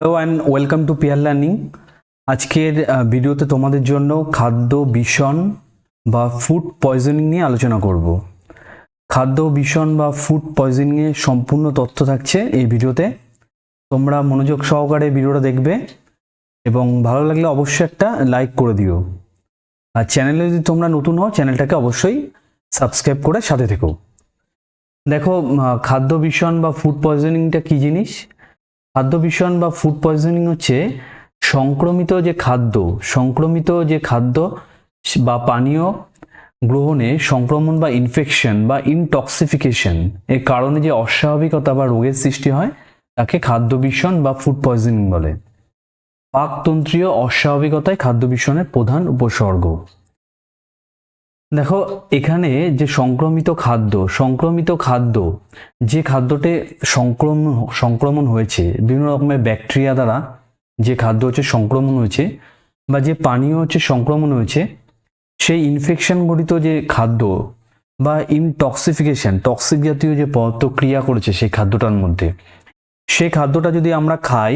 Hello and welcome to peer learning আজকের ভিডিওতে তোমাদের জন্য খাদ্য বিষণ বা ফুড পয়জনিং নিয়ে আলোচনা করব। খাদ্য বিষণ বা ফুড পয়জনিংয়ের সম্পূর্ণ তথ্য থাকছে এই ভিডিওতে। তোমরা মনোযোগ সহকারে ভিডিওটা দেখবে এবং ভালো লাগলে অবশ্যই একটা লাইক করে দিও। আর চ্যানেলে যদি তোমরা নতুন হও চ্যানেলটাকে অবশ্যই সাবস্ক্রাইব করে সাথে থেকো। দেখো খাদ্য বিষণ বা ফুড পয়জনিংটা কী জিনিস? খাদ্য বিষণ বা ফুড পয়জনিং হচ্ছে সংক্রমিত যে খাদ্য, সংক্রমিত যে খাদ্য বা পানীয় গ্রহণে সংক্রমণ বা ইনফেকশন বা ইনটক্সিফিকেশন এর কারণে যে অস্বাভাবিকতা বা রোগের সৃষ্টি হয়, তাকে খাদ্য বিষণ বা ফুড পয়জনিং বলে। পাকতন্ত্রীয় অস্বাভাবিকতায় খাদ্য বিষণের প্রধান উপসর্গ। দেখো, এখানে যে সংক্রমিত খাদ্য সংক্রমিত খাদ্য, যে খাদ্যতে সংক্রমণ সংক্রমণ হয়েছে, বিভিন্ন রকমের ব্যাকটেরিয়া দ্বারা যে খাদ্য হচ্ছে সংক্রমণ হয়েছে বা যে পানীয় হচ্ছে সংক্রমণ হয়েছে, সেই ইনফেকশন গঠিত যে খাদ্য বা ইনটক্সিফিকেশন টক্সিক জাতীয় যে পদার্থ ক্রিয়া করেছে সেই খাদ্যটার মধ্যে, সেই খাদ্যটা যদি আমরা খাই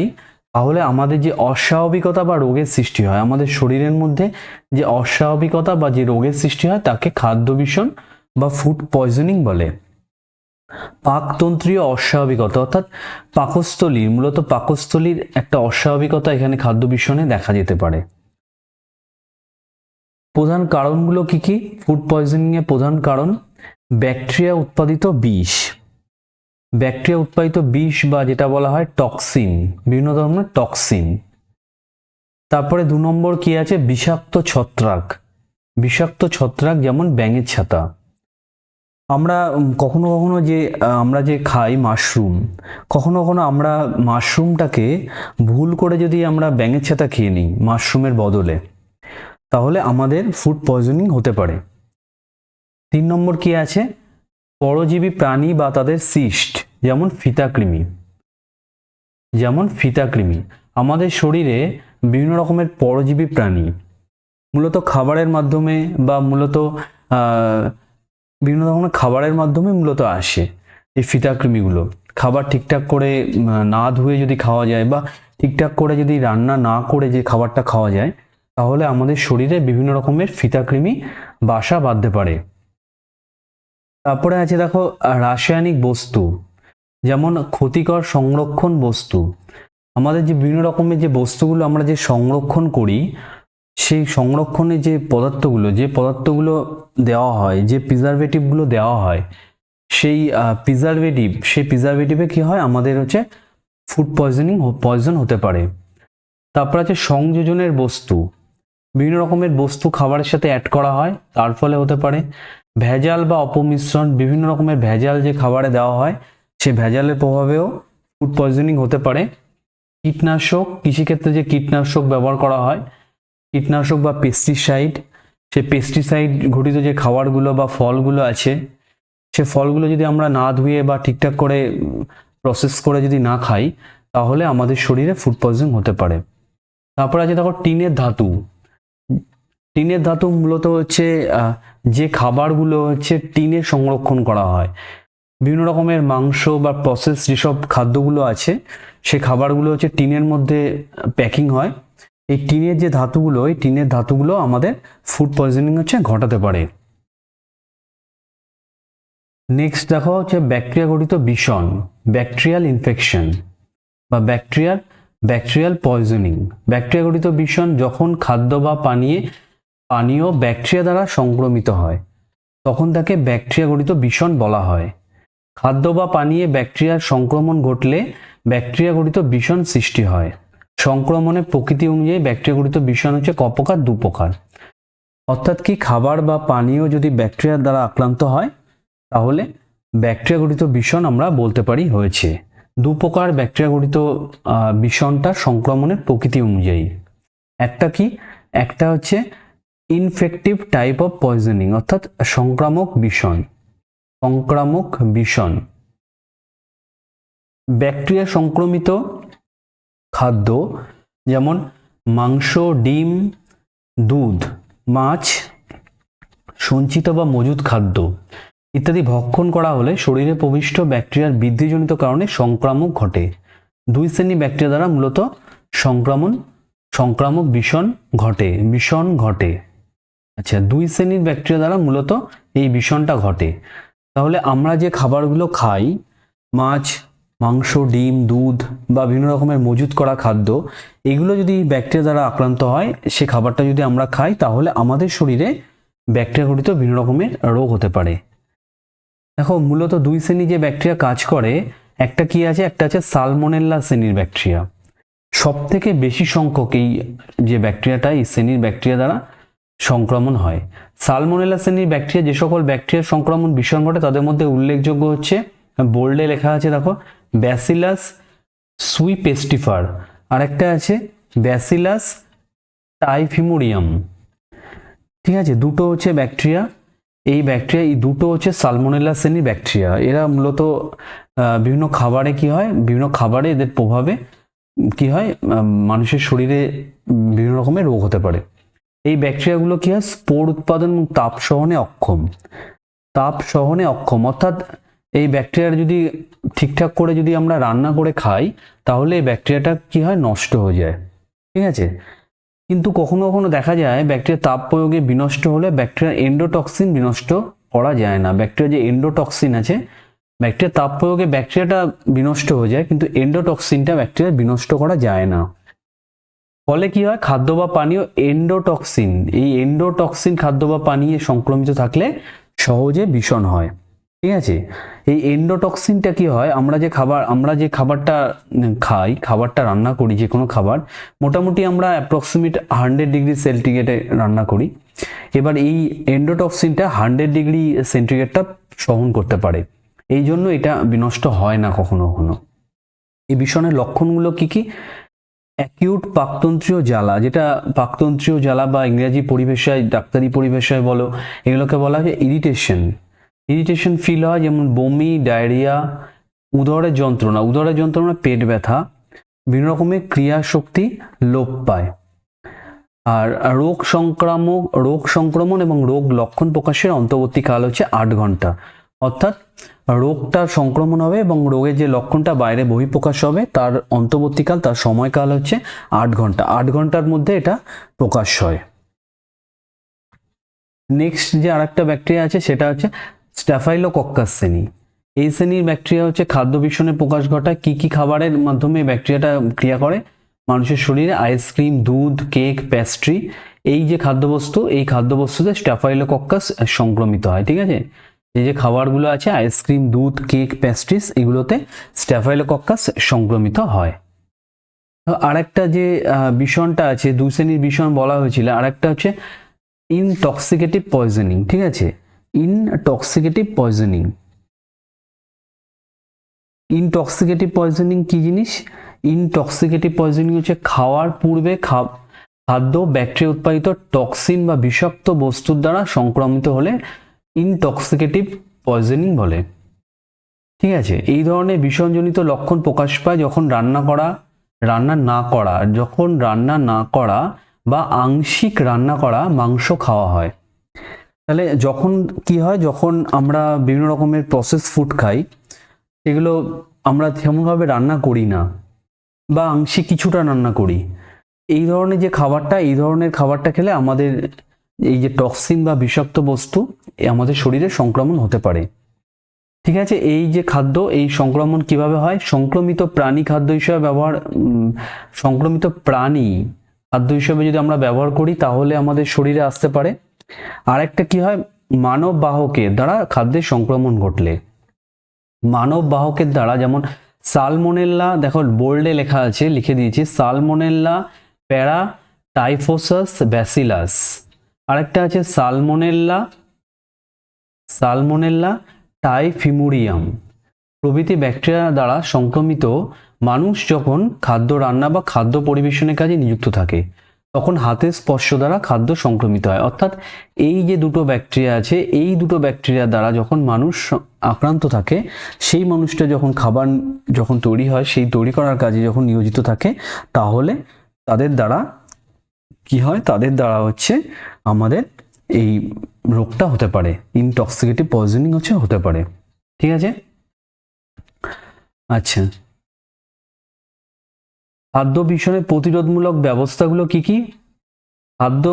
তাহলে আমাদের যে অস্বাভাবিকতা বা রোগের সৃষ্টি হয়, আমাদের শরীরের মধ্যে যে অস্বাভাবিকতা বা যে রোগের সৃষ্টি হয়, তাকে খাদ্য বিষণ বা ফুড পয়জনিং বলে। পাকতন্ত্রীয় অস্বাভাবিকতা, অর্থাৎ পাকস্থলীর, মূলত পাকস্থলীর একটা অস্বাভাবিকতা এখানে খাদ্য বিষণে দেখা যেতে পারে। প্রধান কারণগুলো কি কি? ফুড পয়জনিং এর প্রধান কারণ, ব্যাকটেরিয়া উৎপাদিত বিষ। ব্যাকটেরিয়া উৎপাদিত বিষ বা যেটা বলা হয় টক্সিন, বিভিন্ন ধরনের টক্সিন। তারপরে দু নম্বর কি আছে? বিষাক্ত ছত্রাক। বিষাক্ত ছত্রাক যেমন ব্যাঙের ছাতা। আমরা কখনো কখনো যে আমরা যে খাই মাশরুম, কখনো কখনো আমরা মাশরুমটাকে ভুল করে যদি আমরা ব্যাঙের ছাতা খেয়ে নিই মাশরুমের বদলে, তাহলে আমাদের ফুড পয়জনিং হতে পারে। তিন নম্বর কি আছে? পরজীবী প্রাণী বা তাদের সিস্ট যেমন ফিতাকৃমি যেমন ফিতাকৃমি আমাদের শরীরে বিভিন্ন রকমের পরজীবী প্রাণী। মূলত খাবারের মাধ্যমে বা মূলত বিভিন্ন রকমের খাবারের মাধ্যমে মূলত আসে এই ফিতাকৃমিগুলো খাবার ঠিকঠাক করে না ধুয়ে যদি খাওয়া যায় বা ঠিকঠাক করে যদি রান্না না করে যে খাবারটা খাওয়া যায়, তাহলে আমাদের শরীরে বিভিন্ন রকমের ফিতাকৃমি বাসা বাঁধতে পারে। তারপরে আছে দেখো, রাসায়নিক বস্তু, যেমন ক্ষতিকর সংরক্ষণ বস্তু। আমাদের যে বিভিন্ন রকমের যে বস্তুগুলো আমরা যে সংরক্ষণ করি, সেই সংরক্ষণে যে পদার্থগুলো যে পদার্থগুলো দেওয়া হয়, যে প্রিজারভেটিভগুলো দেওয়া হয়, সেই প্রিজারভেটিভ সেই প্রিজারভেটিভে কি হয়? আমাদের হচ্ছে ফুড পয়জনিং পয়জন হতে পারে। তারপর আছে সংযোজনের বস্তু। বিভিন্ন রকমের বস্তু খাবারের সাথে অ্যাড করা হয়। তার ফলে হতে পারে ভেজাল বা অপমিশ্রণ, বিভিন্ন রকমের ভেজাল যে খাবারে দেওয়া হয় সেই ভেজালের প্রভাবেও ফুড পয়জনিং হতে পারে। কীটনাশক, কৃষিক্ষেত্রে যে কীটনাশক ব্যবহার করা হয়, কীটনাশক বা পেস্টিসাইড সে পেস্টিসাইড ঘটিত যে খাবারগুলো বা ফলগুলো আছে, সে ফলগুলো যদি আমরা না ধুয়ে বা ঠিকঠাক করে প্রসেস করে যদি না খাই, তাহলে আমাদের শরীরে ফুড পয়জন হতে পারে। তারপর আছে দেখো টিনের ধাতু। টিনের ধাতু মূলত হচ্ছে যে খাবারগুলো হচ্ছে টিনে সংরক্ষণ করা হয়। বিভিন্ন রকমের মাংস বা প্রসেস যেসব খাদ্যগুলো আছে, সে খাবারগুলো হচ্ছে টিনের মধ্যে প্যাকিং হয়। এই টিনের যে ধাতুগুলো, এই টিনের ধাতুগুলো আমাদের ফুড পয়জনিং হচ্ছে ঘটাতে পারে। নেক্সট দেখো হচ্ছে ব্যাকটেরিয়া গঠিত বিষণ ব্যাকটেরিয়াল ইনফেকশন বা ব্যাকটেরিয়াল ব্যাকটেরিয়াল পয়জনিং ব্যাকটেরিয়া গঠিত বিষণ যখন খাদ্য বা পানীয় পানীয় ব্যাকটেরিয়া দ্বারা সংক্রমিত হয়। তখন তাকে ব্যাকটেরিয়া গঠিত বিষণ বলা হয়। খাদ্য বা পানীয় ব্যাকটেরিয়ার সংক্রমণ ঘটলে ব্যাকটেরিয়া গঠিত বিষণ সৃষ্টি হয়। সংক্রমণের প্রকৃতি অনুযায়ী ব্যাকটেরিয়া গঠিত বিষণ হচ্ছে কপকার প্রকার দু প্রকার অর্থাৎ কি খাবার বা পানীয় যদি ব্যাকটেরিয়ার দ্বারা আক্রান্ত হয়, তাহলে ব্যাকটেরিয়া গঠিত বিষণ আমরা বলতে পারি হয়েছে। দু প্রকার ব্যাকটেরিয়া গঠিত বিষণটা সংক্রমণের প্রকৃতি অনুযায়ী। একটা কি? একটা হচ্ছে ইনফেক্টিভ টাইপ অফ পয়জনিং অর্থাৎ সংক্রামক বিষণ সংক্রামক বিষণ। ব্যাকটেরিয়া সংক্রমিত খাদ্য যেমন মাংস, ডিম, দুধ, মাছ, সঞ্চিত বা মজুদ খাদ্য ইত্যাদি ভক্ষণ করা হলে শরীরে প্রবিষ্ট ব্যাকটেরিয়ার বৃদ্ধিজনিত কারণে সংক্রামক ঘটে। দুই শ্রেণি ব্যাকটেরিয়া দ্বারা মূলত সংক্রমণ, সংক্রামক বিষণ ঘটে বিষণ ঘটে। আচ্ছা দুই শ্রেণির ব্যাকটেরিয়া দ্বারা মূলত এই বিষণটা ঘটে। তাহলে আমরা যে খাবারগুলো খাই, মাছ, মাংস, ডিম, দুধ বা বিভিন্ন রকমের মজুত করা খাদ্য, এগুলো যদি ব্যাকটেরিয়া দ্বারা আক্রান্ত হয়, সে খাবারটা যদি আমরা খাই, তাহলে আমাদের শরীরে ব্যাকটেরিয়া ঘটিত বিভিন্ন রকমের রোগ হতে পারে। দেখো, মূলত দুই শ্রেণি যে ব্যাকটেরিয়া কাজ করে, একটা কি আছে? একটা আছে সালমোনেল্লা শ্রেণির ব্যাকটেরিয়া সব থেকে বেশি সংখ্যক এই যে ব্যাকটেরিয়াটা এই শ্রেণির ব্যাকটেরিয়া দ্বারা সংক্রমণ হয়। সালমোনেলা শ্রেণির ব্যাকটেরিয়া, যে সকল ব্যাকটেরিয়ার সংক্রমণ বিষয় ঘটে, তাদের মধ্যে উল্লেখযোগ্য হচ্ছে, বোল্ডে লেখা আছে, দেখো, ব্যাসিলাস সুই পেস্টিফার আরেকটা আছে, ব্যাসিলাস টাইফিমোরিয়াম। ঠিক আছে, দুটো হচ্ছে ব্যাকটেরিয়া। এই ব্যাকটেরিয়া, এই দুটো হচ্ছে সালমোনেলা শ্রেণির ব্যাকটেরিয়া। এরা মূলত বিভিন্ন খাবারে কি হয়, বিভিন্ন খাবারে এদের প্রভাবে কি হয় মানুষের শরীরে বিভিন্ন রকমের রোগ হতে পারে। এই ব্যাকটেরিয়াগুলো কি হয়? স্পোর উৎপাদন এবং তাপ সহনে অক্ষম। তাপ সহনে অক্ষম। অর্থাৎ এই ব্যাকটেরিয়ার যদি ঠিকঠাক করে যদি আমরা রান্না করে খাই, তাহলে এই ব্যাকটেরিয়াটা কি হয়? নষ্ট হয়ে যায়। ঠিক আছে? কিন্তু কখনো কখনো দেখা যায়, ব্যাকটেরিয়া তাপ প্রয়োগে বিনষ্ট হলে ব্যাকটেরিয়ার এন্ডোটক্সিন বিনষ্ট করা যায় না। ব্যাকটেরিয়া যে এন্ডোটক্সিন আছে, ব্যাকটেরিয়া তাপ প্রয়োগে ব্যাকটেরিয়াটা বিনষ্ট হয়ে যায়, কিন্তু এন্ডোটক্সিনটা ব্যাকটেরিয়া বিনষ্ট করা যায় না। ফলে কি হয়? খাদ্য বা পানীয় এন্ডোটক্সিন এই এন্ডোটক্সিন খাদ্য বা পানীয় সংক্রমিত থাকলে সহজে বিষণ হয়। ঠিক আছে? এই এন্ডোটক্সিনটা কি হয়? আমরা যে খাবার, আমরা যে খাবারটা খাই, খাবারটা রান্না করি, যে কোনো খাবার, মোটামুটি আমরা অ্যাপ্রক্সিমেট হান্ড্রেড ডিগ্রি সেন্টিগ্রেডে রান্না করি। এবার এই এন্ডোটক্সিনটা হান্ড্রেড ডিগ্রি সেন্টিগ্রেডটা সহন করতে পারে। এই জন্য এটা বিনষ্ট হয় না কখনো কখনো। এই বিষণের লক্ষণগুলো কি কি? অ্যাকিউট পাকতন্ত্রীয় জ্বালা, যেটা পাকতন্ত্রীয় জ্বালা বা ইংরেজি পরিভাষায় ডাক্তারি পরিভাষায় বলো, এগুলোকে বলা হয় ইরিটেশন। ইরিটেশন ফিল হয় যেমন বমি, ডায়রিয়া উদরের যন্ত্রণা। উদরের যন্ত্রণা পেট ব্যথা, বিভিন্ন রকমের ক্রিয়া শক্তি লোপ পায়। আর রোগ সংক্রামক, রোগ সংক্রমণ এবং রোগ লক্ষণ প্রকাশের অন্তর্বর্তী কাল হচ্ছে আট ঘণ্টা। অর্থাৎ রোগটার সংক্রমণ হবে এবং রোগের যে লক্ষণটা বাইরে বহিঃপ্রকাশ হবে, তার অন্তর্বর্তীকাল, তার সময়কাল হচ্ছে আট ঘণ্টা। আট ঘণ্টার মধ্যে এটা প্রকাশ হয়। নেক্সট যে আরেকটা ব্যাকটেরিয়া আছে, সেটা হচ্ছে স্ট্যাফাইলোকক্কাস শ্রেণি এই শ্রেণির ব্যাকটেরিয়া হচ্ছে খাদ্য বিষণে প্রকাশ ঘটায়। কি কি খাবারের মাধ্যমে ব্যাকটেরিয়াটা ক্রিয়া করে? মানুষের শরীরে আইসক্রিম দুধ কেক প্যাস্ট্রি এই যে খাদ্যবস্তু, এই খাদ্যবস্তুতে স্ট্যাফাইলোকক্কাস সংক্রমিত হয়, ঠিক আছে? এই যে খাবারগুলো আছে, আইসক্রিম, দুধ, কেক প্যাস্ট্রিস এগুলোতে স্ট্যাফাইলোকক্কাস সংক্রমিত হয়। আরেকটা যে বিষণটা আছে দুই শ্রেণির বিষণ বলা হয়েছিল, আরেকটা হচ্ছে ইনটক্সিকেটিভ পয়জনিং ঠিক আছে? ইনটক্সিকেটিভ পয়জনিং ইনটক্সিকেটিভ পয়জনিং কি জিনিস? ইনটক্সিকেটিভ পয়জনিং হচ্ছে খাওয়ার পূর্বে খাদ্য, ব্যাকটেরিয়া উৎপাদিত টক্সিন বা বিষাক্ত বস্তুর দ্বারা সংক্রমিত হলে ইনটক্সিকেটিভ পয়জনিং বলে। ঠিক আছে? এই ধরনের বিষণজনিত লক্ষণ প্রকাশ পায় যখন রান্না করা, রান্না না করা, যখন রান্না না করা বা আংশিক রান্না করা মাংস খাওয়া হয়। তাহলে যখন কি হয়? যখন আমরা বিভিন্ন রকমের প্রসেস ফুড খাই, সেগুলো আমরা তেমনভাবে রান্না করি না বা আংশিক কিছুটা রান্না করি। এই ধরনের যে খাবারটা, এই ধরনের খাবারটা খেলে আমাদের এই যে টক্সিন বা বিষাক্ত বস্তু আমাদের শরীরে সংক্রমণ হতে পারে। ঠিক আছে? এই যে খাদ্য, এই সংক্রমণ কীভাবে হয়? সংক্রমিত প্রাণী খাদ্য হিসেবে ব্যবহার সংক্রমিত প্রাণী খাদ্য হিসেবে যদি আমরা ব্যবহার করি, তাহলে আমাদের শরীরে আসতে পারে। আরেকটা কি হয়? মানব বাহকের দ্বারা খাদ্যের সংক্রমণ ঘটলে। মানব বাহকের দ্বারা যেমন সালমোনেল্লা, দেখো বোল্ডে লেখা আছে, লিখে দিয়েছি, সালমোনেল্লা প্যারা টাইফোসাস ব্যাসিলাস। আরেকটা আছে সালমোনেল্লা সালমোনেল্লা টাইফিমুরিয়াম। প্রভৃতি ব্যাকটেরিয়া দ্বারা সংক্রমিত মানুষ যখন খাদ্য রান্না বা খাদ্য পরিবেশনের কাজে নিযুক্ত থাকে, তখন হাতের স্পর্শ দ্বারা খাদ্য সংক্রমিত হয়। অর্থাৎ এই যে দুটো ব্যাকটেরিয়া আছে, এই দুটো ব্যাকটেরিয়া দ্বারা যখন মানুষ আক্রান্ত থাকে, সেই মানুষটা যখন খাবার যখন তৈরি হয়, সেই তৈরি করার কাজে যখন নিয়োজিত থাকে, তাহলে তাদের দ্বারা কি হয়? তাদের দ্বারা হচ্ছে আমাদের এই রোগটা হতে পারে ইনটক্সিকেটিভ পয়জনিং হচ্ছে হতে পারে। ঠিক আছে? আচ্ছা। খাদ্য ভীষণের প্রতিরোধমূলক ব্যবস্থাগুলো কি কি? খাদ্য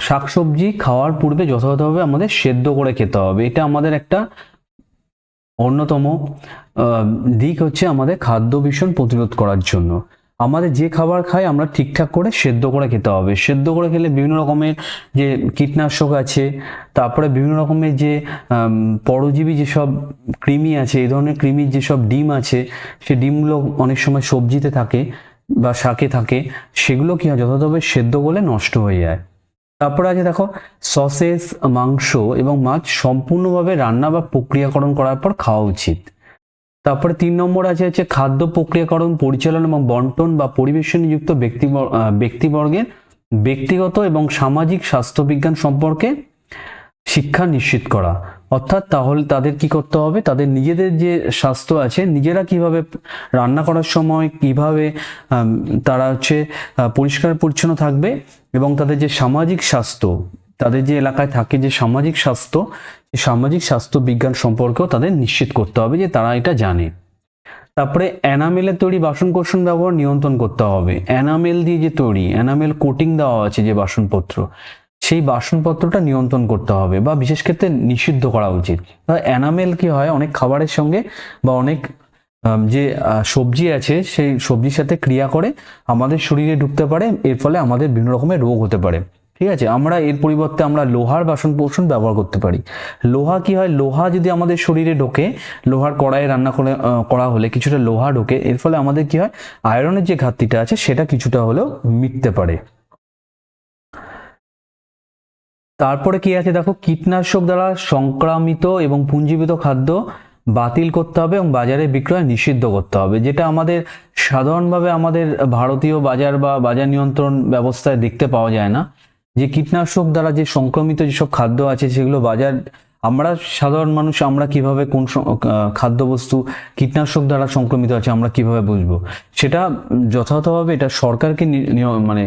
শাকসবজি খাওয়ার পূর্বে যথাযথভাবে আমাদের সেদ্ধ করে খেতে হবে। এটা আমাদের একটা অন্যতম দিক হচ্ছে আমাদের খাদ্য ভীষণ প্রতিরোধ করার জন্য। আমাদের যে খাবার খাই, আমরা ঠিকঠাক করে সেদ্ধ করে খেতে হবে। সেদ্ধ করে খেলে বিভিন্ন রকমের যে কীটনাশক আছে, তারপরে বিভিন্ন রকমের যে পরজীবী যেসব কৃমি আছে, এই ধরনের কৃমির যেসব ডিম আছে, সে ডিমগুলো অনেক সময় সবজিতে থাকে বা শাকে থাকে, সেগুলো কি হয়? যথাযথভাবে সেদ্ধ করলে নষ্ট হয়ে যায়। তারপরে আছে দেখো, সসেস, মাংস এবং মাছ সম্পূর্ণভাবে রান্না বা প্রক্রিয়াকরণ করার পর খাওয়া উচিত। তারপরে তিন নম্বর আছে হচ্ছে খাদ্য প্রক্রিয়াকরণ, পরিচালনা এবং বন্টন বা পরিবেশনযুক্ত ব্যক্তি ব্যক্তিবর্গের ব্যক্তিগত এবং সামাজিক স্বাস্থ্যবিজ্ঞান সম্পর্কে শিক্ষা নিশ্চিত করা। অর্থাৎ তাহলে তাদের কি করতে হবে? তাদের নিজেদের যে স্বাস্থ্য আছে, নিজেরা কীভাবে রান্না করার সময়, কীভাবে তারা হচ্ছে পরিষ্কার পরিচ্ছন্ন থাকবে এবং তাদের যে সামাজিক স্বাস্থ্য, তাদের যে এলাকায় থাকে যে সামাজিক স্বাস্থ্য সামাজিক স্বাস্থ্য বিজ্ঞান সম্পর্কেও তাদের নিশ্চিত করতে হবে যে তারা এটা জানে। তারপরে অ্যানামেলের তৈরি বাসন কোসন ব্যবহার নিয়ন্ত্রণ করতে হবে। অ্যানামেল দিয়ে যে তৈরি অ্যানামেল কোটিং দেওয়া আছে যে বাসনপত্র, সেই বাসনপত্রটা নিয়ন্ত্রণ করতে হবে বা বিশেষ ক্ষেত্রে নিষিদ্ধ করা উচিত। অ্যানামেল কি হয়? অনেক খাবারের সঙ্গে বা অনেক যে সবজি আছে, সেই সবজির সাথে ক্রিয়া করে আমাদের শরীরে ঢুকতে পারে। এর ফলে আমাদের বিভিন্ন রকমের রোগ হতে পারে। ঠিক আছে, আমরা এর পরিবর্তে আমরা লোহার বাসন কোসন ব্যবহার করতে পারি। লোহা কি হয়? লোহা যদি আমাদের শরীরে ঢোকে, লোহার কড়াইয়ে রান্না করে করা হলে কিছুটা লোহা ঢোকে, এর ফলে আমাদের কি হয়? আয়রনের যে ঘাটতিটা আছে, সেটা কিছুটা হলেও মিটতে পারে। তারপরে কি আছে দেখো? কীটনাশক দ্বারা সংক্রামিত এবং পুঞ্জীবিত খাদ্য বাতিল করতে হবে এবং বাজারে বিক্রয় নিষিদ্ধ করতে হবে, যেটা আমাদের সাধারণভাবে আমাদের ভারতীয় বাজার বা বাজার নিয়ন্ত্রণ ব্যবস্থায় দেখতে পাওয়া যায় না। যে কীটনাশক দ্বারা যে সংক্রমিত যেসব খাদ্য আছে, সেগুলো বাজার, আমরা সাধারণ মানুষ, আমরা কীভাবে কোন খাদ্যবস্তু কীটনাশক দ্বারা সংক্রমিত আছে, আমরা কীভাবে বুঝব? সেটা যথাযথভাবে এটা সরকারকে মানে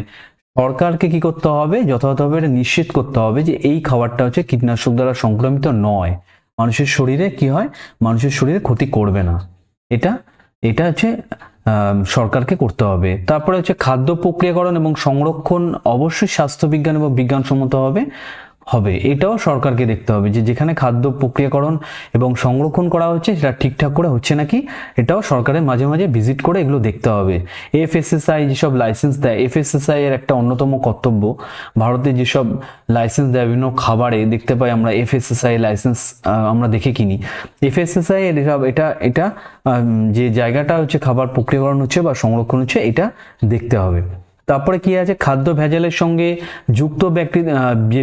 সরকারকে কি করতে হবে? যথাযথভাবে এটা নিশ্চিত করতে হবে যে এই খাবারটা হচ্ছে কীটনাশক দ্বারা সংক্রমিত নয়। মানুষের শরীরে কি হয়? মানুষের শরীরে ক্ষতি করবে না। এটা এটা হচ্ছে সরকারকে করতে হবে। তারপরে হচ্ছে খাদ্য প্রক্রিয়াকরণ এবং সংরক্ষণ অবশ্যই স্বাস্থ্যবিজ্ঞান এবং বিজ্ঞানসম্মত হবে। হবে। এটাও সরকারকে দেখতে হবে যে যেখানে খাদ্য প্রক্রিয়াকরণ এবং সংরক্ষণ করা হচ্ছে সেটা ঠিকঠাক করে হচ্ছে নাকি, এটাও সরকারের মাঝে মাঝে ভিজিট করে এগুলো দেখতে হবে। এফএসএসআই যেসব লাইসেন্স দেয়, এফএসএসআই এর একটা অন্যতম কর্তব্য। ভারতে যেসব লাইসেন্স দেয়, বিভিন্ন খাবারে দেখতে পাই আমরা এফএসএসআই লাইসেন্স আমরা দেখে কিনি। এফএসএসআই এর এটা এটা যে জায়গাটা হচ্ছে খাবার প্রক্রিয়াকরণ হচ্ছে বা সংরক্ষণ হচ্ছে, এটা দেখতে হবে। তারপরে কি আছে? খাদ্য ভেজালের সঙ্গে যুক্ত ব্যক্তি যে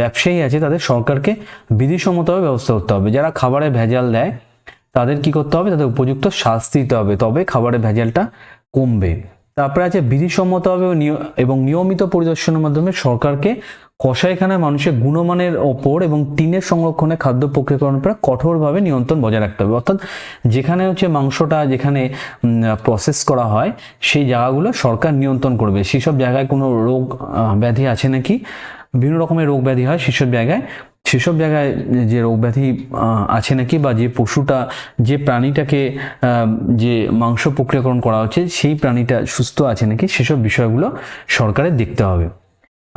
ব্যবসায়ী আছে, তাদের সরকারকে বিধিসম্মতভাবে ব্যবস্থা করতে হবে। যারা খাবারে ভেজাল দেয়, তাদের কি করতে হবে? তাদের উপযুক্ত শাস্তি দিতে হবে। তবে খাবারের ভেজালটা কমবে। তারপরে আছে বিধিসম্মতভাবে এবং নিয়মিত পরিদর্শনের মাধ্যমে সরকারকে কষাইখানায় মানুষের গুণমানের ওপর এবং টিনের সংরক্ষণে খাদ্য প্রক্রিয়াকরণের উপর কঠোরভাবে নিয়ন্ত্রণ বজায় রাখতে হবে। অর্থাৎ যেখানে হচ্ছে মাংসটা যেখানে প্রসেস করা হয়, সেই জায়গাগুলো সরকার নিয়ন্ত্রণ করবে। সেসব জায়গায় কোনো রোগ ব্যাধি আছে নাকি? বিভিন্ন রকমের রোগ ব্যাধি হয়, সেসব জায়গায় সেসব জায়গায় যে রোগ ব্যাধি আছে নাকি বা যে পশুটা, যে প্রাণীটাকে যে মাংস প্রক্রিয়াকরণ করা হচ্ছে, সেই প্রাণীটা সুস্থ আছে নাকি, সেসব বিষয়গুলো সরকারের দেখতে হবে।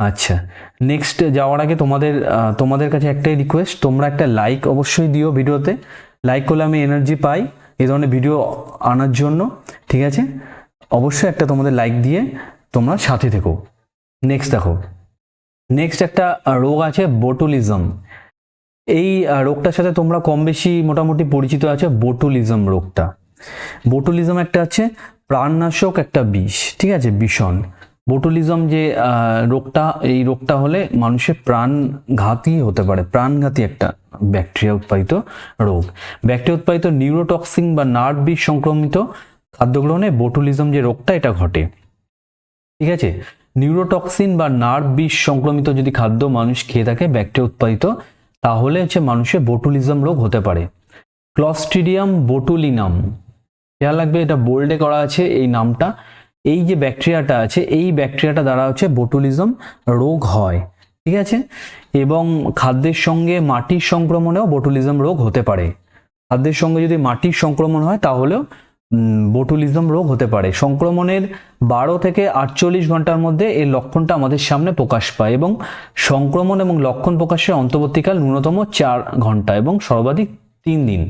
আচ্ছা নেক্সট যাওয়ার আগে তোমাদের তোমাদের কাছে একটাই রিকোয়েস্ট তোমরা একটা লাইক অবশ্যই দিও ভিডিওতে। লাইক করলে আমি এনার্জি পাই এই ধরনের ভিডিও আনার জন্য, ঠিক আছে? অবশ্যই একটা তোমাদের লাইক দিয়ে তোমরা সাথে থেকো। নেক্সট দেখো। নেক্সট একটা রোগ আছে বোটুলিজম এই রোগটার সাথে তোমরা কম বেশি মোটামুটি পরিচিত আছে বোটুলিজম রোগটা। বোটুলিজম একটা আছে প্রাণনাশক একটা বিষ, ঠিক আছে, বিষণ। বোটুলিজম যে রোগটা, এই রোগটা হলে মানুষের প্রাণঘাতী হতে পারে, প্রাণঘাতী একটা ব্যাকটেরিয়া উৎপাদিত রোগ। ব্যাকটেরিয়া উৎপাদিত নিউরোটক্সিন বা নার্ভ বিষ সংক্রমিত খাদ্য গ্রহণে বোটুলিজম যে রোগটা, এটা ঘটে। ঠিক আছে? নিউরোটক্সিন বা নার্ভ বিষ সংক্রমিত যদি খাদ্য মানুষ খেয়ে থাকে, ব্যাকটেরিয়া উৎপাদিত, তাহলে হচ্ছে মানুষের বোটুলিজম রোগ হতে পারে। Clostridium botulinum. খেয়াল রাখবে, এটা বোল্ডে করা আছে এই নামটা। এই যে ব্যাকটেরিয়াটা আছে, এই ব্যাকটেরিয়াটা দ্বারা হচ্ছে বোটুলিজম রোগ হয়। ঠিক আছে? এবং খাদ্যের সঙ্গে মাটির সংক্রমণেও বোটুলিজম রোগ হতে পারে। খাদ্যের সঙ্গে যদি মাটির সংক্রমণ হয়, তাহলেও বোটুলিজম রোগ হতে পারে। সংক্রমণের বারো থেকে আটচল্লিশ ঘণ্টার মধ্যে এই লক্ষণটা আমাদের সামনে প্রকাশ পায় এবং সংক্রমণ এবং লক্ষণ প্রকাশের অন্তর্বর্তীকাল ন্যূনতম চার ঘণ্টা এবং সর্বাধিক তিন দিন।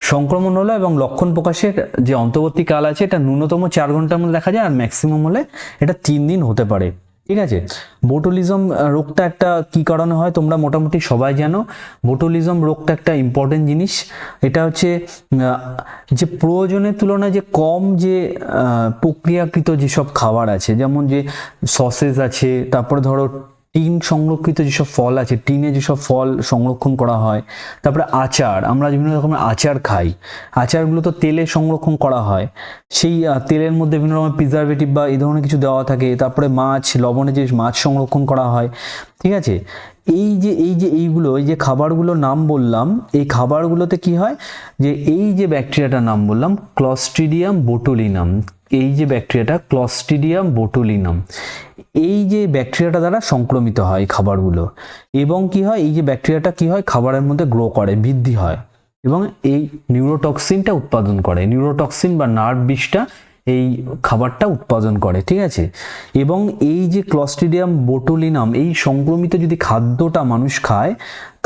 সংক্রমণ হলো এবং লক্ষণ প্রকাশের যে অন্তর্বর্তীকাল আছে, এটা ন্যূনতম চার ঘণ্টার মধ্যে দেখা যায় আর ম্যাক্সিমাম হলে এটা তিন দিন হতে পারে। ঠিক আছে? বোটুলিজম রোগটা একটা কি কারণে হয় তোমরা মোটামুটি সবাই জানো। বোটুলিজম রোগটা একটা ইম্পর্টেন্ট জিনিস। এটা হচ্ছে যে প্রয়োজনের তুলনায় যে কম যে প্রক্রিয়াকৃত যেসব খাবার আছে, যেমন যে সসেস আছে, তারপরে ধরো টিন সংরক্ষিত যেসব ফল আছে, টিনে যেসব ফল সংরক্ষণ করা হয়, তারপরে আচার, আমরা বিভিন্ন রকমের আচার খাই। আচারগুলো তো তেলে সংরক্ষণ করা হয়। সেই তেলের মধ্যে বিভিন্ন রকমের প্রিজারভেটিভ বা এই ধরনের কিছু দেওয়া থাকে, তারপরে মাছ, লবণে যে মাছ সংরক্ষণ করা হয়, ঠিক আছে? এই যে এই যে, এইগুলো, এই যে খাবারগুলোর নাম বললাম, এই খাবারগুলোতে কি হয়? যে এই যে ব্যাকটেরিয়াটার নাম বললাম ক্লস্ট্রিডিয়াম বোটুলিনাম এই যে ব্যাকটেরিয়াটা ক্লস্টিডিয়াম বোটুলিনাম এই যে ব্যাকটেরিয়াটা দ্বারা সংক্রমিত হয় খাবারগুলো এবং কি হয়, এই যে ব্যাকটেরিয়াটা কি হয়, খাবারের মধ্যে গ্রো করে, বৃদ্ধি হয় এবং এই নিউরোটক্সিনটা উৎপাদন করে। নিউরোটক্সিন বা নার্ভ বিষটা এই খাবারটা উৎপাদন করে, ঠিক আছে? এবং এই যে ক্লস্ট্রিডিয়াম বোটুলিনাম এই সংক্রমিত যদি খাদ্যটা মানুষ খায়,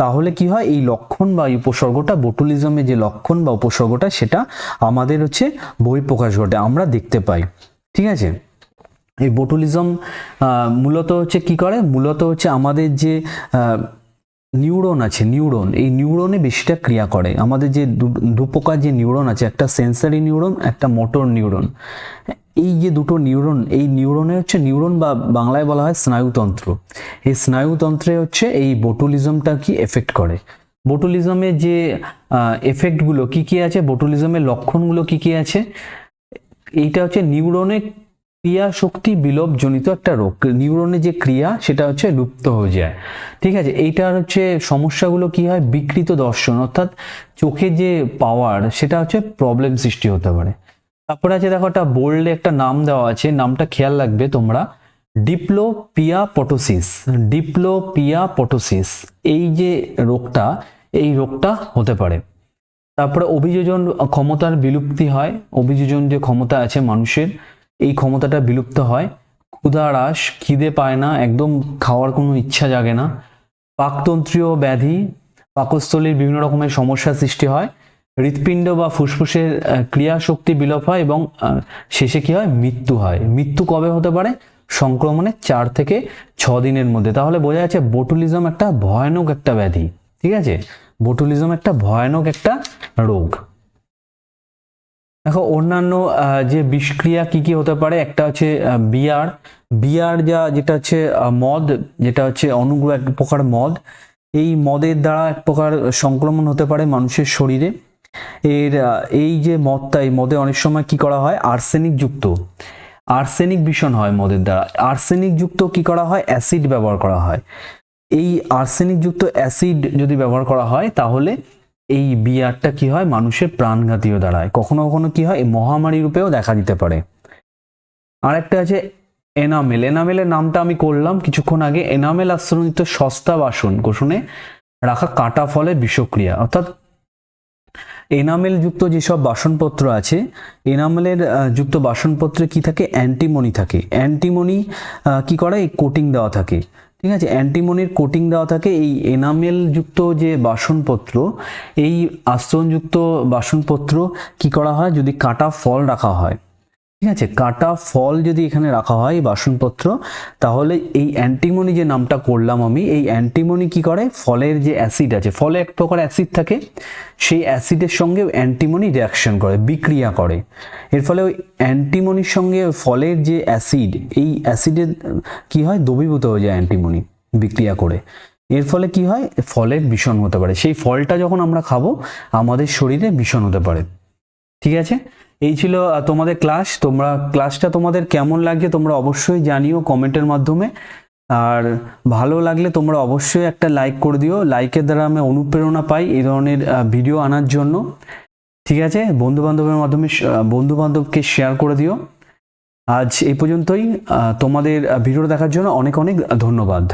তাহলে কি হয়? এই লক্ষণ বা উপসর্গটা বোটুলিজমের যে লক্ষণ বা উপসর্গটা, সেটা আমাদের হচ্ছে বহিঃপ্রকাশ ঘটে, আমরা দেখতে পাই, ঠিক আছে? এই বোটুলিজম মূলত হচ্ছে কি করে? মূলত হচ্ছে আমাদের যে নিউরন আছে, নিউরন। এই নিউরনে বেশিটা ক্রিয়া করে। আমাদের যে দু- প্রকার যে নিউরন আছে, একটা সেন্সারি নিউরন, একটা মোটর নিউরন। এই যে দুটো নিউরন, এই নিউরনে হচ্ছে নিউরন বা বাংলায় বলা হয় স্নায়ুতন্ত্র। এই স্নায়ুতন্ত্রে হচ্ছে এই বোটুলিজমটা কি এফেক্ট করে? বোটুলিজমের যে এফেক্টগুলো কি কি আছে? বোটুলিজমের লক্ষণগুলো কি কি আছে? এইটা হচ্ছে নিউরনের ক্রিয়া শক্তি বিলোপ জনিত একটা রোগ। নিউরনের যে ক্রিয়া, সেটা হচ্ছে লুপ্ত হয়ে যায়। ঠিক আছে? এইটার হচ্ছে সমস্যাগুলো কি হয়? বিকৃত দর্শন, অর্থাৎ চোখে যে পাওয়ার সেটা হচ্ছে প্রবলেম সৃষ্টি হতে পারে। তারপরে আছে দেখো, একটা বোল্ডে একটা নাম দেওয়া আছে। নামটা খেয়াল রাখবে তোমরা। ডিপ্লোপিয়া পটোসিস ডিপ্লোপিয়া পটোসিস এই যে রোগটা, এই রোগটা হতে পারে। তারপরে অভিযোজন ক্ষমতার বিলুপ্তি হয়। অভিযোজন যে ক্ষমতা আছে মানুষের এই ক্ষমতাটা বিলুপ্ত হয়। ক্ষুধা হ্রাস, খিদে পায় না, একদম খাওয়ার কোনো ইচ্ছা জাগে না। পাকতন্ত্রীয় ব্যাধি, পাকস্থলীর বিভিন্ন রকমের সমস্যা সৃষ্টি হয়। হৃৎপিণ্ড বা ফুসফুসের ক্রিয়াশক্তি বিলোপ হয় এবং শেষে কি হয়? মৃত্যু হয়। মৃত্যু কবে হতে পারে? সংক্রমণের চার থেকে ছ দিনের মধ্যে। তাহলে বোঝা যাচ্ছে বোটুলিজম একটা ভয়ানক একটা ব্যাধি, ঠিক আছে? বোটুলিজম একটা ভয়ানক একটা রোগ। দেখো, অন্যান্য যে বিষক্রিয়া কি কি হতে পারে? একটা হচ্ছে বিয়ার। বিয়ার যা, যেটা হচ্ছে মদ, যেটা হচ্ছে অনুগ্রহ, এক প্রকার মদ। এই মদের দ্বারা এক প্রকার সংক্রমণ হতে পারে মানুষের শরীরে। এর এই যে মদটা, এই মদে অনেক সময় কি করা হয়? আর্সেনিক যুক্ত। আর্সেনিক ভীষণ হয় মদের দ্বারা। আর্সেনিক যুক্ত কি করা হয়? অ্যাসিড ব্যবহার করা হয়। এই আর্সেনিক যুক্ত অ্যাসিড যদি ব্যবহার করা হয়, তাহলে এই বিয়ারটা কি হয়? মানুষের প্রাণঘাতীয় দাঁড়ায় কখনো কখনো কি হয়? এই মহামারী রূপেও দেখা দিতে পারে। আর একটা আছে এনামেল। এনামেলের নামটা আমি করলাম কিছুক্ষণ আগে। এনামেল আশ্রয়িত সস্তা বাসন কোষণে রাখা কাটা ফলের বিষক্রিয়া। অর্থাৎ এনামেল যুক্ত যেসব বাসনপত্র আছে, এনামেলের যুক্ত বাসনপত্রে কি থাকে? অ্যান্টিমনি থাকে। অ্যান্টিমনি কি করে? কোটিং দেওয়া থাকে। ঠিক আছে? অ্যান্টিমনির কোটিং দেওয়া থাকে, এই এনামেলযুক্ত যে বাসনপত্র, এই আস্তরণযুক্ত বাসনপত্র কি করা হয়? যদি কাটা ফল রাখা হয়। ঠিক আছে, কাটা ফল যদি এখানে রাখা হয় বাসনপত্র, তাহলে এই অ্যান্টিমনি যে নামটা করলাম আমি, এই অ্যান্টিমনি কি করে? ফলের যে অ্যাসিড আছে, ফলে এক প্রকার অ্যাসিড থাকে, সেই অ্যাসিডের সঙ্গে অ্যান্টিমনি রিয়াকশন করে, বিক্রিয়া করে। এর ফলে ওই অ্যান্টিমনির সঙ্গে ফলের যে অ্যাসিড এই অ্যাসিডের কি হয়? দ্রবীভূত হয়ে যায় অ্যান্টিমনি বিক্রিয়া করে। এর ফলে কি হয়? ফলের বিষণ হতে পারে। সেই ফলটা যখন আমরা খাব, আমাদের শরীরে বিষণ হতে পারে। ঠিক আছে? এই ছিল তোমাদের ক্লাস তোমরা ক্লাসটা তোমাদের কেমন লাগছে তোমরা অবশ্যই জানিও কমেন্টের মাধ্যমে। আর ভালো লাগলে তোমরা অবশ্যই একটা লাইক করে দিও। লাইকের দ্বারা আমি অনুপ্রেরণা পাই এই ধরনের ভিডিও আনার জন্য। ঠিক আছে? বন্ধু বান্ধবের মাধ্যমে বন্ধু বান্ধবকে শেয়ার করে দিও। আজ এই পর্যন্তই। তোমাদের ভিডিও দেখার জন্য অনেক অনেক ধন্যবাদ।